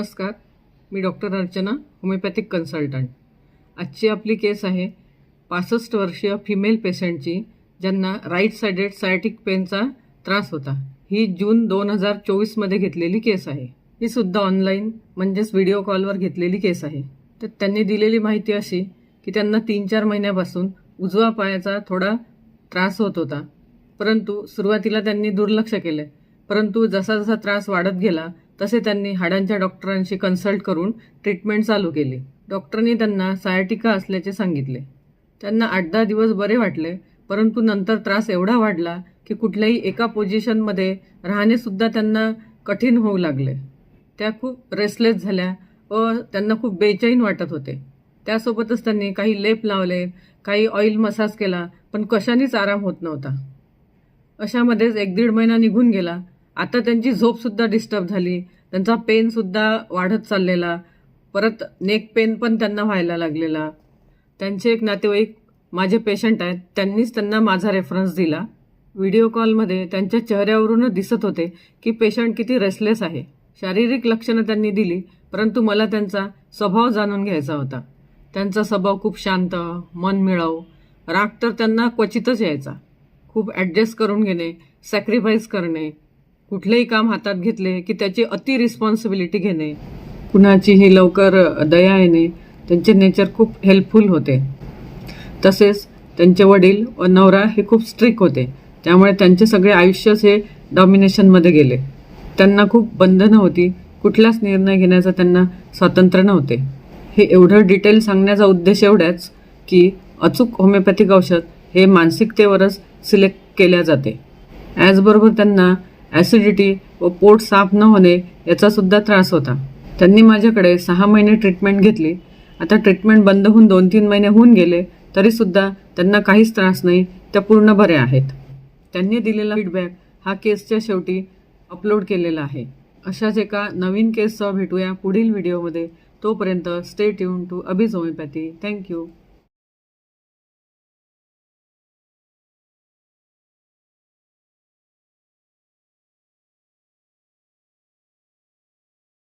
नमस्कार. मी doctor Archana homeopathic consultant. आजची आपली केस आहे पासष्ट वर्षीय फिमेल पेशंटची ज्यांना राईट सायडेड सायटिक पेनचा त्रास होता. ही जून दोन हजार चोवीसमध्ये घेतलेली केस आहे. ही सुद्धा ऑनलाईन म्हणजेच व्हिडिओ कॉलवर घेतलेली केस आहे. तर त्यांनी दिलेली माहिती अशी की त्यांना तीन चार महिन्यापासून उजवा पायाचा थोडा त्रास होत होता. परंतु सुरुवातीला त्यांनी दुर्लक्ष केले. परंतु जसा जसा त्रास वाढत गेला तसे त्यांनी हाडांच्या डॉक्टरांशी कन्सल्ट करून ट्रीटमेंट चालू केली. डॉक्टरांनी त्यांना सायटिका असल्याचे सांगितले. त्यांना आठ दहा दिवस बरे वाटले परंतु नंतर त्रास एवढा वाढला की कुठल्याही एका पोझिशनमध्ये राहणेसुद्धा त्यांना कठीण होऊ लागले. त्या खूप रेसलेस झाल्या व त्यांना खूप बेचैन वाटत होते. त्यासोबतच त्यांनी काही लेप लावले काही ऑइल मसाज केला पण कशानेच आराम होत नव्हता. अशामध्येच एक दीड महिना निघून गेला. आता त्यांची झोपसुद्धा डिस्टर्ब झाली. त्यांचा पेनसुद्धा वाढत चाललेला. परत नेक पेन पण त्यांना व्हायला लागलेला. त्यांचे एक नातेवाईक माझे पेशंट आहेत. त्यांनीच त्यांना माझा रेफरन्स दिला. व्हिडिओ कॉलमध्ये त्यांच्या चेहऱ्यावरूनच दिसत होते की पेशंट किती रेसलेस आहे. शारीरिक लक्षणं त्यांनी दिली परंतु मला त्यांचा स्वभाव जाणून घ्यायचा होता. त्यांचा स्वभाव खूप शांत मन मिळावू राग तर त्यांना क्वचितच यायचा. खूप ॲडजस्ट करून घेणे सॅक्रिफाईस करणे कुठलेही काम हातात घेतले की त्याची अति रिस्पॉन्सिबिलिटी घेणे. कुणाचीही लवकर दया येणे त्यांचे नेचर खूप हेल्पफुल होते. तसेच त्यांचे वडील व नवरा हे खूप स्ट्रिक होते. त्यामुळे त्यांचे सगळे आयुष्यच हे डॉमिनेशनमध्ये गेले. त्यांना खूप बंधनं होती. कुठलाच निर्णय घेण्याचं त्यांना स्वातंत्र्य नव्हते. हे एवढं डिटेल सांगण्याचा उद्देश एवढाच की अचूक होमिओपॅथिक औषध हे मानसिकतेवरच सिलेक्ट केल्या जाते. ॲजबरोबर त्यांना ॲसिडिटी व पोट साफ न होणे याचासुद्धा त्रास होता. त्यांनी माझ्याकडे सहा महिने ट्रीटमेंट घेतली. आता ट्रीटमेंट बंद होऊन दोन तीन महिने होऊन गेले तरीसुद्धा त्यांना काहीच त्रास नाही त्या पूर्ण बऱ्या आहेत. त्यांनी दिलेला फीडबॅक हा केसच्या शेवटी अपलोड केलेला आहे. अशाच एका नवीन केससह भेटूया पुढील व्हिडिओमध्ये तोपर्यंत stay tuned to Abhij homeopathy thank you